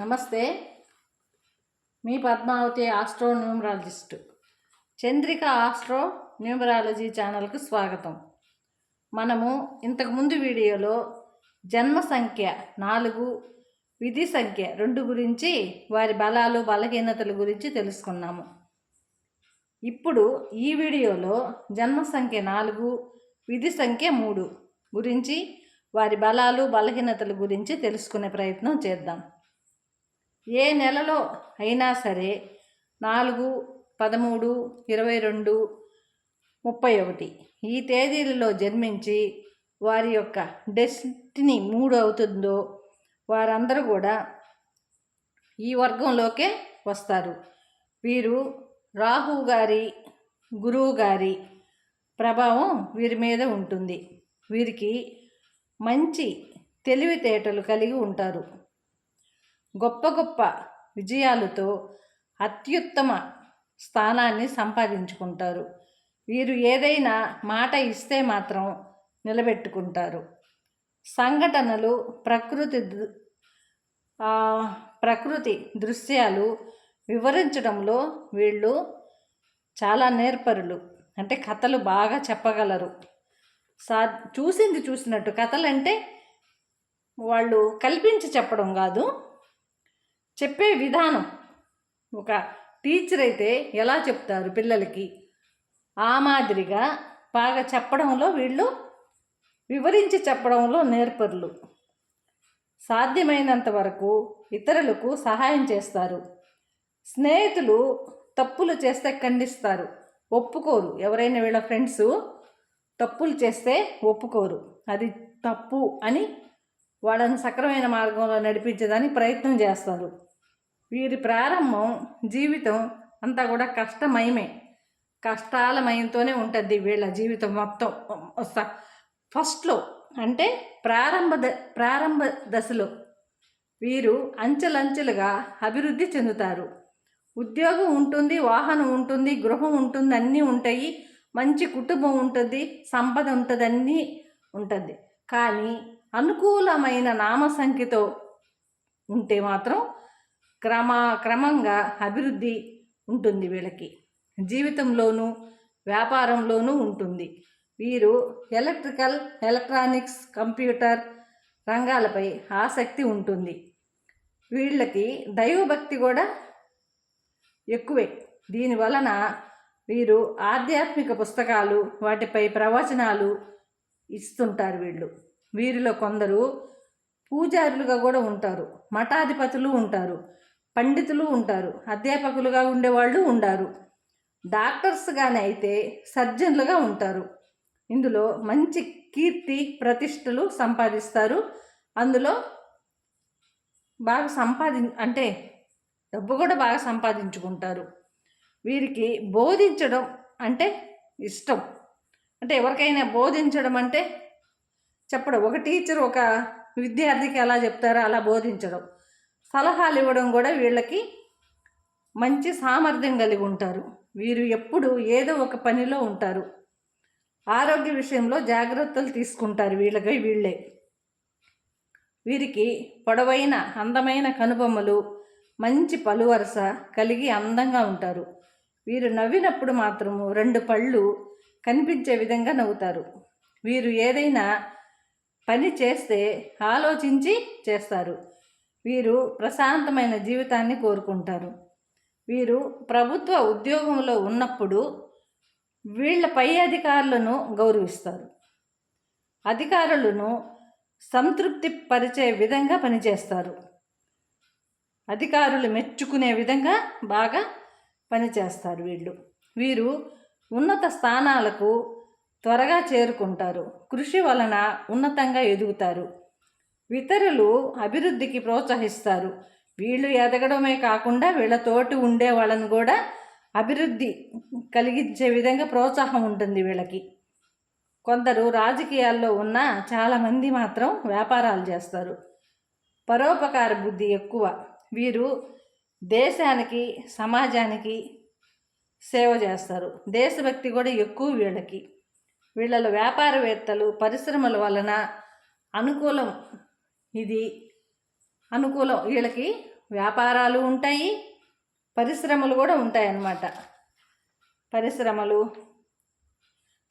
నమస్తే. మీ Padmavathi astro numerologist Chandrika astro numerology ఛానల్కు స్వాగతం. మనము ఇంతకుముందు వీడియోలో జన్మ సంఖ్య నాలుగు విధి సంఖ్య రెండు గురించి వారి బలాలు బలహీనతల గురించి తెలుసుకున్నాము. ఇప్పుడు ఈ వీడియోలో జన్మ సంఖ్య నాలుగు విధి సంఖ్య మూడు గురించి వారి బలాలు బలహీనతల గురించి తెలుసుకునే ప్రయత్నం చేద్దాం. ఏ నెలలో అయినా సరే నాలుగు పదమూడు ఇరవై రెండు ముప్పై ఒకటి ఈ తేదీలలో జన్మించి వారి యొక్క డెస్టినీ మూడు అవుతుందో వారందరూ కూడా ఈ వర్గంలోకే వస్తారు. వీరు రాహు గారి గురువు గారి ప్రభావం వీరి మీద ఉంటుంది. వీరికి మంచి తెలివితేటలు కలిగి ఉంటారు. గొప్ప గొప్ప విజయాలతో అత్యుత్తమ స్థానాన్ని సంపాదించుకుంటారు. వీరు ఏదైనా మాట ఇస్తే మాత్రం నిలబెట్టుకుంటారు. సంఘటనలు ప్రకృతి ప్రకృతి దృశ్యాలు వివరించడంలో వీళ్ళు చాలా నేర్పరులు. అంటే కథలు బాగా చెప్పగలరు. సా చూసింది చూసినట్టు కథలంటే వాళ్ళు కల్పించి చెప్పడం కాదు. చెప్పే విధానం. ఒక టీచర్ అయితే ఎలా చెప్తారు పిల్లలకి? ఆ మాదిరిగా బాగా చెప్పడంలో వీళ్ళు వివరించి చెప్పడంలో నేర్పరులు. సాధ్యమైనంత వరకు ఇతరులకు సహాయం చేస్తారు. స్నేహితులు తప్పులు చేస్తే ఖండిస్తారు. ఒప్పుకోరు. ఎవరైనా వీళ్ళ ఫ్రెండ్స్ తప్పులు చేస్తే ఒప్పుకోరు. అది తప్పు అని వాళ్ళని సక్రమైన మార్గంలో నడిపించడానికి ప్రయత్నం చేస్తారు. వీరి ప్రారంభం జీవితం అంతా కూడా కష్టమయమే. కష్టాలమయంతోనే ఉంటుంది వీళ్ళ జీవితం మొత్తం. స- ఫస్ట్లో అంటే ప్రారంభ ద ప్రారంభ దశలో వీరు అంచెలంచెలుగా అభివృద్ధి చెందుతారు. ఉద్యోగం ఉంటుంది వాహనం ఉంటుంది గృహం ఉంటుంది అన్నీ ఉంటాయి. మంచి కుటుంబం ఉంటుంది సంపద ఉంటుంది అన్నీ ఉంటుంది. కానీ అనుకూలమైన నామ సంఖ్యతో ఉంటే మాత్రం క్రమ క్రమంగా అభివృద్ధి ఉంటుంది వీళ్ళకి. జీవితంలోనూ వ్యాపారంలోనూ ఉంటుంది. వీరు ఎలక్ట్రికల్ ఎలక్ట్రానిక్స్ కంప్యూటర్ రంగాలపై ఆసక్తి ఉంటుంది. వీళ్ళకి దైవభక్తి కూడా ఎక్కువే. దీని వలన వీరు ఆధ్యాత్మిక పుస్తకాలు వాటిపై ప్రవచనాలు ఇస్తుంటారు వీళ్ళు. వీరిలో కొందరు పూజారులుగా కూడా ఉంటారు. మఠాధిపతులు ఉంటారు. పండితులు ఉంటారు అధ్యాపకులుగా ఉండేవాళ్ళు ఉండారు డాక్టర్స్గానే అయితే సర్జన్లుగా ఉంటారు. ఇందులో మంచి కీర్తి ప్రతిష్టలు సంపాదిస్తారు. అందులో బాగా సంపాది అంటే డబ్బు కూడా బాగా సంపాదించుకుంటారు. వీరికి బోధించడం అంటే ఇష్టం. అంటే ఎవరికైనా బోధించడం అంటే చెప్పడం. ఒక టీచర్ ఒక విద్యార్థికి ఎలా చెప్తారో అలా బోధించడం. సలహాలు ఇవ్వడం కూడా వీళ్ళకి మంచి సామర్థ్యం కలిగి ఉంటారు. వీరు ఎప్పుడు ఏదో ఒక పనిలో ఉంటారు. ఆరోగ్య విషయంలో జాగ్రత్తలు తీసుకుంటారు వీళ్ళకి వీళ్ళే. వీరికి పొడవైన అందమైన కనుబొమ్మలు మంచి పలువరస కలిగి అందంగా ఉంటారు. వీరు నవ్వినప్పుడు మాత్రము రెండు పళ్ళు కనిపించే విధంగా నవ్వుతారు. వీరు ఏదైనా పని చేస్తే ఆలోచించి చేస్తారు. వీరు ప్రశాంతమైన జీవితాన్ని కోరుకుంటారు. వీరు ప్రభుత్వ ఉద్యోగంలో ఉన్నప్పుడు వీళ్ళ పై అధికారులను గౌరవిస్తారు. అధికారులను సంతృప్తి పరిచే విధంగా పనిచేస్తారు. అధికారులు మెచ్చుకునే విధంగా బాగా పనిచేస్తారు వీళ్ళు. వీరు ఉన్నత స్థానాలకు త్వరగా చేరుకుంటారు. కృషి వలన ఉన్నతంగా ఎదుగుతారు. ఇతరులు అభివృద్ధికి ప్రోత్సహిస్తారు. వీళ్ళు ఎదగడమే కాకుండా వీళ్ళతోటి ఉండే వాళ్ళని కూడా అభివృద్ధి కలిగించే విధంగా ప్రోత్సాహం ఉంటుంది వీళ్ళకి. కొందరు రాజకీయాల్లో ఉన్న చాలామంది మాత్రం వ్యాపారాలు చేస్తారు. పరోపకార బుద్ధి ఎక్కువ. వీరు దేశానికి సమాజానికి సేవ చేస్తారు. దేశభక్తి కూడా ఎక్కువ వీళ్ళకి. వీళ్ళలో వ్యాపారవేత్తలు పరిశ్రమల వలన అనుకూలం ఇది అనుకూలం. వీళ్ళకి వ్యాపారాలు ఉంటాయి పరిశ్రమలు కూడా ఉంటాయి అన్నమాట పరిశ్రమలు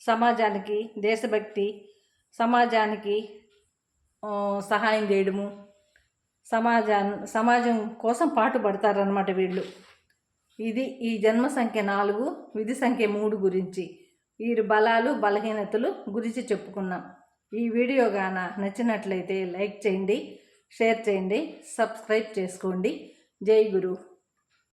సమాజానికి దేశభక్తి సమాజానికి సహాయం చేయడము సమాజా సమాజం కోసం పాటుపడతారనమాట వీళ్ళు. ఇది ఈ జన్మ సంఖ్య నాలుగు విధి సంఖ్య మూడు గురించి. వీరి బలాలు బలహీనతలు గురించి చెప్పుకున్నాం. ఈ వీడియో గాన నచ్చినట్లయితే లైక్ చేయండి షేర్ చేయండి సబ్స్క్రైబ్ చేసుకోండి. జై గురు.